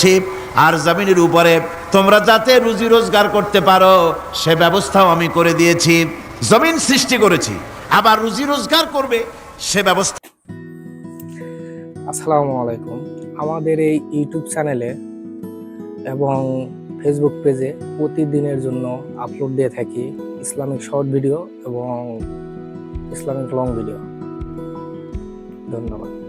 করেছি আর জমিনের উপরে তোমরা যাতে রুজি রোজগার করতে পারো, সে ব্যবস্থাও আমি করে দিয়েছি, জমিন সৃষ্টি করেছি, আবার রুজি রোজগার করবে, সে ব্যবস্থা আসসালামু আলাইকুম। আমাদের এই ইউটিউব চ্যানেলে এবং ফেসবুক পেজে প্রতিদিনের জন্য আপলোড দিয়ে থাকি ইসলামিক শর্ট ভিডিও এবং ইসলামিক লং ভিডিও। ধন্যবাদ।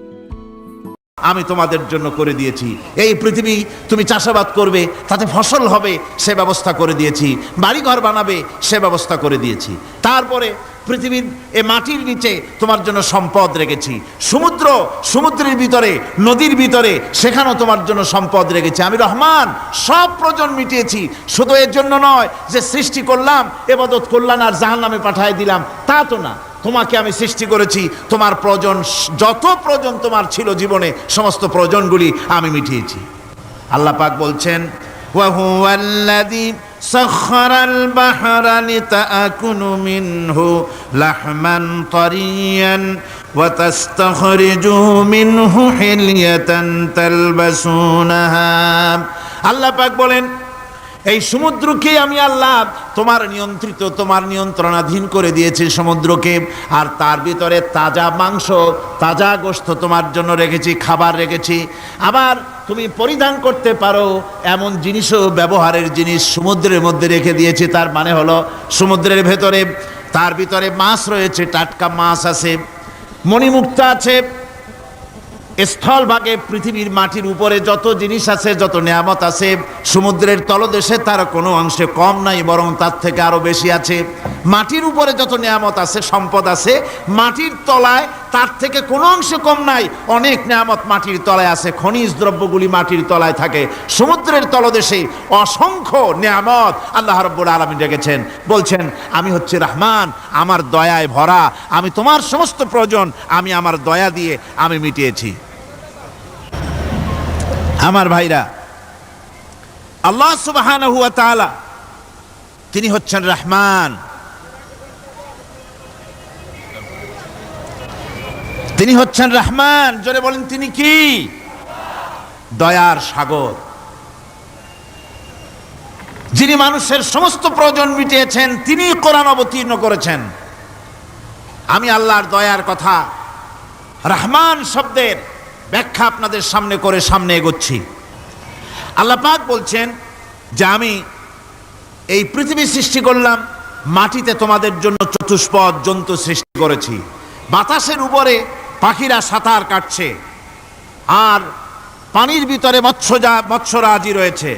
আমি তোমাদের জন্য করে দিয়েছি। এই পৃথিবী তুমি চাষাবাদ করবে, তাতে ফসল হবে, সে ব্যবস্থা করে দিয়েছি। বাড়িঘর বানাবে, সে ব্যবস্থা করে দিয়েছি। তারপরে পৃথিবীর এ মাটির নিচে তোমার জন্য সম্পদ রেখেছি। সমুদ্র, সমুদ্রের ভিতরে, নদীর ভিতরে, সেখানেও তোমার জন্য সম্পদ রেখেছি। আমি রহমান, সব প্রজন মিটিয়েছি। শুধু এর জন্য নয়, যে সৃষ্টি করলাম, এবাদত করলাম আর জাহান নামে পাঠাই দিলাম, তা তো না। তোমাকে আমি সৃষ্টি করেছি তোমার প্রয়োজন যত প্রয়োজন তোমার ছিল জীবনে সমস্ত প্রয়োজনগুলি আমি মিটিয়েছি আল্লাহ পাক বলছেন وهو الذي سخر البحر لتأكلوا منه لحما طريا وتستخرجوا منه حلية تلبسونها আল্লাহ পাক বলেন এই সমুদ্রকে আমি আল্লাহ তোমার নিয়ন্ত্রিত, তোমার নিয়ন্ত্রণাধীন করে দিয়েছি সমুদ্রকে, আর তার ভিতরে তাজা মাংস, তাজা গোস্ত তোমার জন্য রেখেছি, খাবার রেখেছি। আবার তুমি পরিধান করতে পারো এমন জিনিসও, ব্যবহারের জিনিস সমুদ্রের মধ্যে রেখে দিয়েছি, তার মানে হলো সমুদ্রের ভেতরে, তার ভিতরে মাছ রয়েছে, টাটকা মাছ আছে, মণিমুক্তা আছে স্থলভাগে পৃথিবীর মাটির উপরে যত জিনিস আছে, যত নিয়ামত আছে, সমুদ্রের তলদেশে তার কোনো অংশে কম নাই, বরং তার থেকে আরও বেশি আছে। মাটির উপরে যত নিয়ামত আছে, সম্পদ আছে, মাটির তলায় তার থেকে কোনো অংশে কম নাই। অনেক নিয়ামত মাটির তলায় আছে, খনিজ দ্রব্যগুলি মাটির তলায় থাকে। সমুদ্রের তলদেশে অসংখ্য নিয়ামত আল্লাহ রব্বুল আলমী ডেকেছেন বলছেন, আমি হচ্ছে রহমান, আমার দয়ায় ভরা, আমি তোমার সমস্ত প্রয়োজন, আমি আমার দয়া দিয়ে আমি মিটিয়েছি। আমার ভাইরা, আল্লাহ সুবহানাহু ওয়া তাআলা তিনি হচ্ছেন রহমান। তিনি হচ্ছেন রহমান। জোরে বলেন, তিনি কি? দয়ার সাগর। যিনি মানুষের সমস্ত প্রয়োজন মিটিয়েছেন, তিনি কোরআন অবতীর্ণ করেছেন। আমি আল্লাহর দয়ার কথা, রহমান শব্দের ব্যাখ্যা আপনাদের সামনে করে সামনে এগোচ্ছি। আল্লাহ পাক বলছেন যে আমি এই পৃথিবী সৃষ্টি করলাম, মাটিতে তোমাদের জন্য চতুষ্পদ জন্তু সৃষ্টি করেছি। বাতাসের উপরে পাখিরা সাঁতার কাটছে, আর পানির ভিতরে মৎস্যজা মৎস্যরাজি রয়েছে।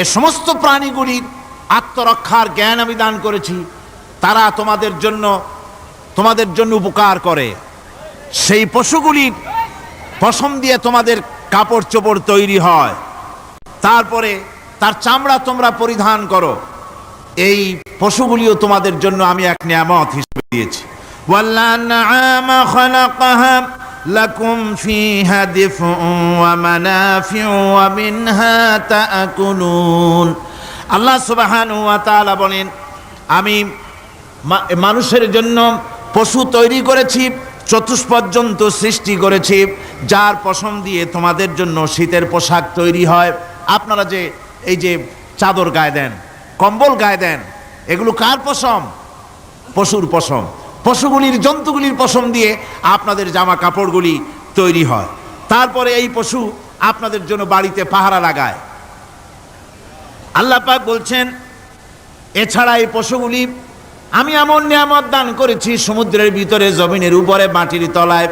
এ সমস্ত প্রাণীগুলির আত্মরক্ষার জ্ঞান আমি দান করেছি, তারা তোমাদের জন্য তোমাদের জন্য উপকার করে। সেই পশুগুলির পশম দিয়ে তোমাদের কাপড় চোপড় তৈরি হয়। তারপরে তার চামড়া তোমরা পরিধান করো। এই পশুগুলিও তোমাদের জন্য আমি এক নিয়ামত হিসেবে দিয়েছি। লাকুম ফিহা দিফউন ওয়া মানাফিউ ওয়া মিনহা তাআকুলুন। আল্লাহ সুবহানাহু ওয়া বলেন, আমি মানুষের জন্য পশু তৈরি করেছি। চতুষ্পর্যন্ত সৃষ্টি করেছি, যার পশম দিয়ে তোমাদের জন্য শীতের পোশাক তৈরি হয়। আপনারা যে, এই যে চাদর গায়ে দেন, কম্বল গায়ে দেন, এগুলো কার পশম? পশুর পশম। পশুগুলির, জন্তুগুলির পশম দিয়ে আপনাদের জামা কাপড়গুলি তৈরি হয়। তারপরে এই পশু আপনাদের জন্য বাড়িতে পাহারা লাগায়। আল্লাহ পাক বলছেন, এছাড়া এই পশুগুলি আমি এমন নিয়ামত দান করেছি সমুদ্রের ভিতরে জমিনের উপরে মাটির তলায়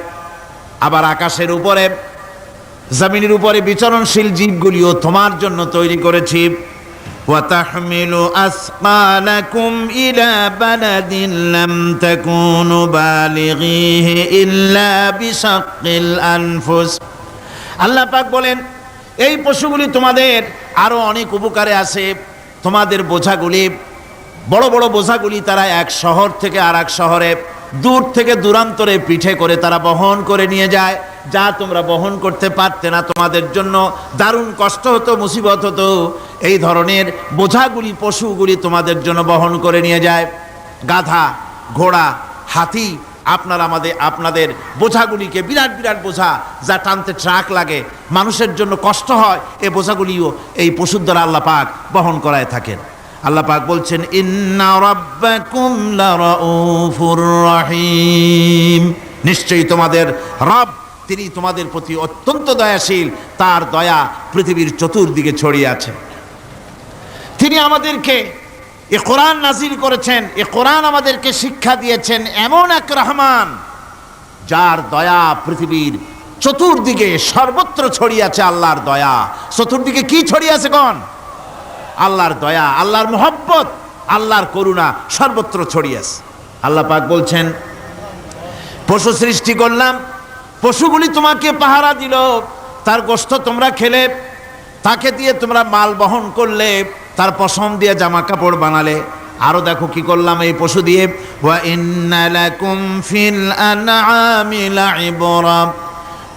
আবার আকাশের উপরে জমিনের উপরে বিচরণশীল জীবগুলিও তোমার জন্য তৈরি করেছি وتحمل أثقالكم إلى بلد لم تكونوا بالغيه إلا بشق الأنفس আল্লাহ পাক বলেন এই পশুগুলি তোমাদের আরো অনেক উপকারে আছে তোমাদের বোঝাগুলি বড় বড় বোঝাগুলি তারা এক শহর থেকে আর এক শহরে, দূর থেকে দূরান্তরে পিঠে করে তারা বহন করে নিয়ে যায়। যা তোমরা বহন করতে পারতে না তোমাদের জন্য, দারুণ কষ্ট হতো, মুসিবত হতো। এই ধরনের বোঝাগুলি, পশুগুলি তোমাদের জন্য বহন করে নিয়ে যায়। গাধা, ঘোড়া, হাতি, আপনার আমাদের, আপনাদের বোঝাগুলিকে বিরাট বিরাট বোঝা যা টানতে ট্রাক লাগে। মানুষের জন্য কষ্ট হয় এই বোঝাগুলিও এই পশুর দ্বারা আল্লাহ পাক বহন করায় থাকেন। আল্লাহ পাক বলছেন, ইন্না রাব্বাকুম রহিম। নিশ্চয়ই তোমাদের রব, তিনি তোমাদের প্রতি অত্যন্ত দয়াশীল, তার দয়া পৃথিবীর চতুর্দিকে ছড়িয়ে আছে। তিনি আমাদেরকে এ কোরআন নাজিল করেছেন, এ কোরআন আমাদেরকে শিক্ষা দিয়েছেন এমন এক রহমান, যার দয়া পৃথিবীর চতুর্দিকে সর্বত্র ছড়িয়ে আছে, আল্লাহর দয়া। চতুর্দিকে কি ছড়িয়ে আছে কোন? আল্লাহর দয়া, আল্লাহর মোহব্বত, আল্লাহর করুণা সর্বত্র ছড়িয়ে আছে। আল্লাহ পাক বলছেন, পশু সৃষ্টি করলাম, পশুগুলি তোমাকে পাহারা দিল, তার গোস্ত তোমরা খেলে, তাকে দিয়ে তোমরা মাল বহন করলে, তার পশম দিয়ে জামা কাপড় বানালে। আরও দেখো কি করলাম এই পশু দিয়ে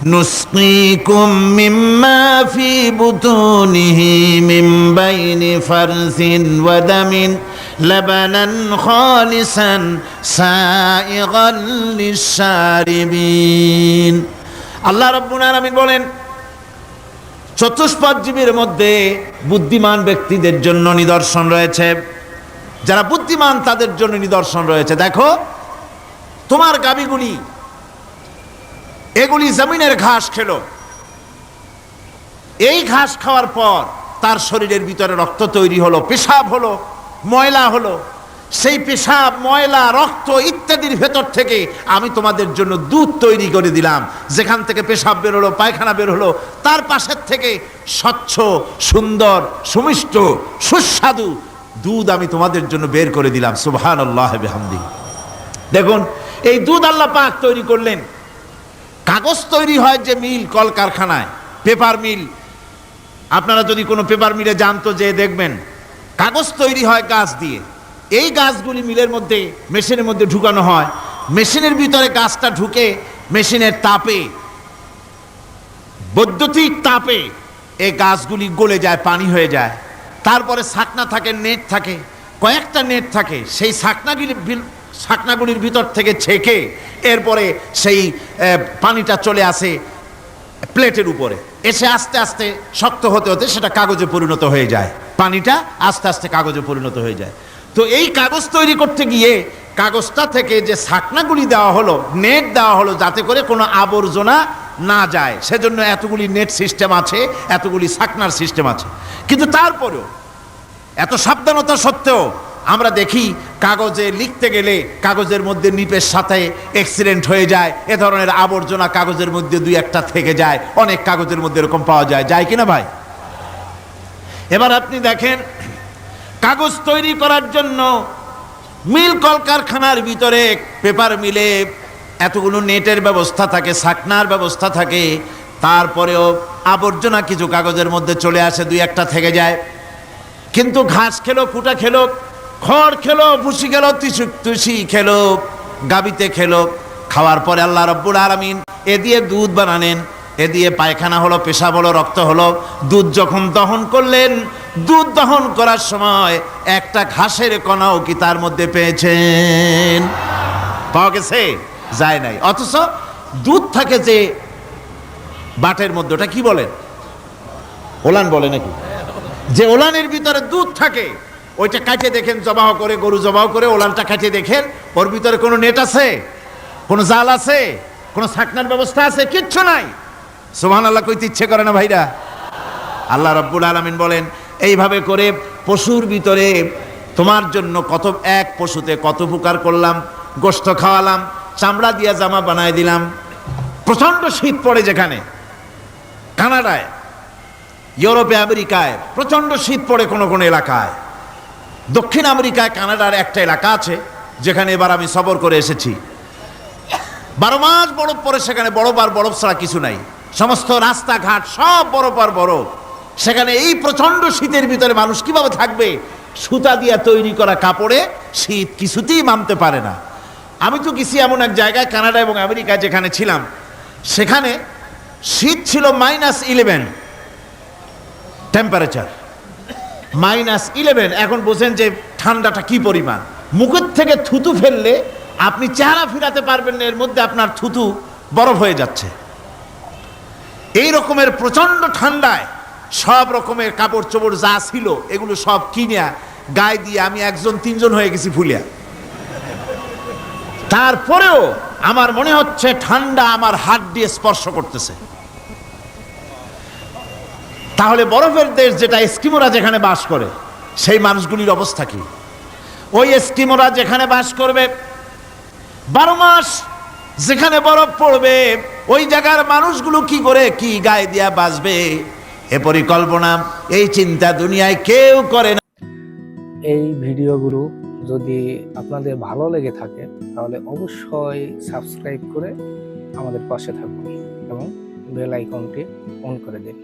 نسقيكم مما في بطونه من بين فرث ودم لبنا خالصا سائغا للشاربين আল্লাহ রব্বুল আলামিন বলেন চতুষ্পদ জীবের মধ্যে বুদ্ধিমান ব্যক্তিদের জন্য নিদর্শন রয়েছে যারা বুদ্ধিমান তাদের জন্য নিদর্শন রয়েছে দেখো তোমার গাবিগুলি এগুলি জমিনের ঘাস খেলো। এই ঘাস খাওয়ার পর তার শরীরের ভিতরে রক্ত তৈরি হলো, পেশাব হলো, ময়লা হলো। সেই পেশাব, ময়লা, রক্ত ইত্যাদির ভেতর থেকে আমি তোমাদের জন্য দুধ তৈরি করে দিলাম। যেখান থেকে পেশাব বের হলো, পায়খানা বের হলো, তার পাশের থেকে স্বচ্ছ, সুন্দর, সুমিষ্ট, সুস্বাদু দুধ আমি তোমাদের জন্য বের করে দিলাম। সুবহান আল্লাহ হামদি দেখুন, এই দুধ আল্লাহ পাক তৈরি করলেন। কাগজ তৈরি হয় যে মিল, কলকারখানায়, পেপার মিল। আপনারা যদি কোনো পেপার মিলে জানতো যে দেখবেন, কাগজ তৈরি হয় গাছ দিয়ে। এই গাছগুলি মিলের মধ্যে, মেশিনের মধ্যে ঢুকানো হয়। মেশিনের ভিতরে গাছটা ঢুকে মেশিনের তাপে, বৈদ্যুতিক তাপে এই গাছগুলি গলে যায়, পানি হয়ে যায়। তারপরে শাকনা থাকে, নেট থাকে, কয়েকটা নেট থাকে। সেই শাকনাগুলি, শাকনাগুলির ভিতর থেকে ছেঁকে এরপরে সেই পানিটা চলে আসে প্লেটের উপরে। এসে আস্তে আস্তে শক্ত হতে হতে সেটা কাগজে পরিণত হয়ে যায়। পানিটা আস্তে আস্তে কাগজে পরিণত হয়ে যায়। তো এই কাগজ তৈরি করতে গিয়ে কাগজটা থেকে যে শাকনাগুলি দেওয়া হলো, নেট দেওয়া হলো, যাতে করে কোনো আবর্জনা না যায়। সেজন্য এতগুলি নেট সিস্টেম আছে, এতগুলি শাকনার সিস্টেম আছে। কিন্তু তারপরেও, এত সাবধানতা সত্ত্বেও আমরা দেখি কাগজে লিখতে গেলে কাগজের মধ্যে নিপের সাথে অ্যাক্সিডেন্ট হয়ে যায়। এ ধরনের আবর্জনা কাগজের মধ্যে দুই একটা থেকে যায়। অনেক কাগজের মধ্যে এরকম পাওয়া যায়। যায় কিনা ভাই? এবার আপনি দেখেন, কাগজ তৈরি করার জন্য মিল কলকারখানার ভিতরে পেপার মিলে এতগুলো নেটের ব্যবস্থা থাকে সাকনার ব্যবস্থা থাকে, তারপরেও আবর্জনা কিছু কাগজের মধ্যে চলে আসে, দুই একটা থেকে যায়। কিন্তু ঘাস খেলো কুটা খেলো খড় খেলো, ভুসি খেলো তিসু তুসি খেলো, গাবিতে খেলো। খাওয়ার পরে আল্লাহ রব্বুল আলমিন এ দিয়ে দুধ বানালেন। এ দিয়ে পায়খানা হলো, পেশাব হলো, রক্ত হলো। দুধ যখন দহন করলেন, দুধ দহন করার সময় একটা ঘাসের কণাও কি তার মধ্যে পেয়েছেন? পাওয়া গেছে? যায় নাই। অথচ দুধ থাকে যে বাটের মধ্যে, ওটা কি বলেন? ওলান বলে নাকি? যে ওলানের ভিতরে দুধ থাকে ওইটা কাটে দেখেন, জবাহ করে, গরু জবাহ করে, ওলানটা কাটে দেখেন, ওর ভিতরে কোনো নেট আছে? কোনো জাল আছে? কোনো ছাকনার ব্যবস্থা আছে? কিচ্ছু নাই। সোহান আল্লাহ কইতে ইচ্ছে করে না ভাইরা। আল্লাহ রব্বুল আলমিন বলেন, এইভাবে করে পশুর ভিতরে তোমার জন্য কত, এক পশুতে কত উপকার করলাম গোস্ত খাওয়ালাম, চামড়া দিয়া জামা বানায় দিলাম, প্রচণ্ড শীত পড়ে যেখানে, কানাডায়, ইউরোপে, আমেরিকায়, প্রচণ্ড শীত পড়ে কোনো কোনো এলাকায়। দক্ষিণ আমেরিকায় কানাডার একটা এলাকা আছে, যেখানে এবার আমি সফর করে এসেছি। বারো মাস বরফ পরে সেখানে বরফ আর বরফ ছাড়া কিছু নাই। সমস্ত রাস্তাঘাট সব বরফ আর বরফ। সেখানে এই প্রচণ্ড শীতের ভিতরে মানুষ কীভাবে থাকবে? সুতা দিয়া তৈরি করা কাপড়ে শীত কিছুতেই মানতে পারে না। আমি তো গেছি এমন এক জায়গায়, কানাডা এবং আমেরিকা যেখানে ছিলাম। সেখানে শীত ছিল minus eleven temperature minus eleven এখন বোঝেন যে ঠান্ডাটা কি পরিমাণ? মুখের থেকে থুতু ফেললে আপনি চেহারা ফিরাতে পারবেন না, এর মধ্যে আপনার থুতু বরফ হয়ে যাচ্ছে। এই রকমের প্রচণ্ড ঠান্ডায় সব রকমের কাপড় চোপড় যা ছিল, এগুলো সব কিনিয়া গায়ে দিয়ে আমি একজন, তিনজন হয়ে গেছি ফুলিয়া। তারপরেও আমার মনে হচ্ছে ঠান্ডা আমার হাত দিয়ে স্পর্শ করতেছে। তাহলে বরফের দেশ যেটা এস্কিমোরা যেখানে বাস করে, সেই মানুষগুলির অবস্থা কি? ওই এস্কিমোরা যেখানে বাস করবে, বারো মাস যেখানে বরফ পড়বে, ওই জায়গার মানুষগুলো কি করে, কি গায়ে দিয়া বাঁচবে? এ পরিকল্পনা, এই চিন্তা দুনিয়ায় কেউ করে না। এই ভিডিওগুলো যদি আপনাদের ভালো লেগে থাকে, তাহলে অবশ্যই সাবস্ক্রাইব করে আমাদের পাশে থাকুন এবং বেল আইকনটি অন করে দিন।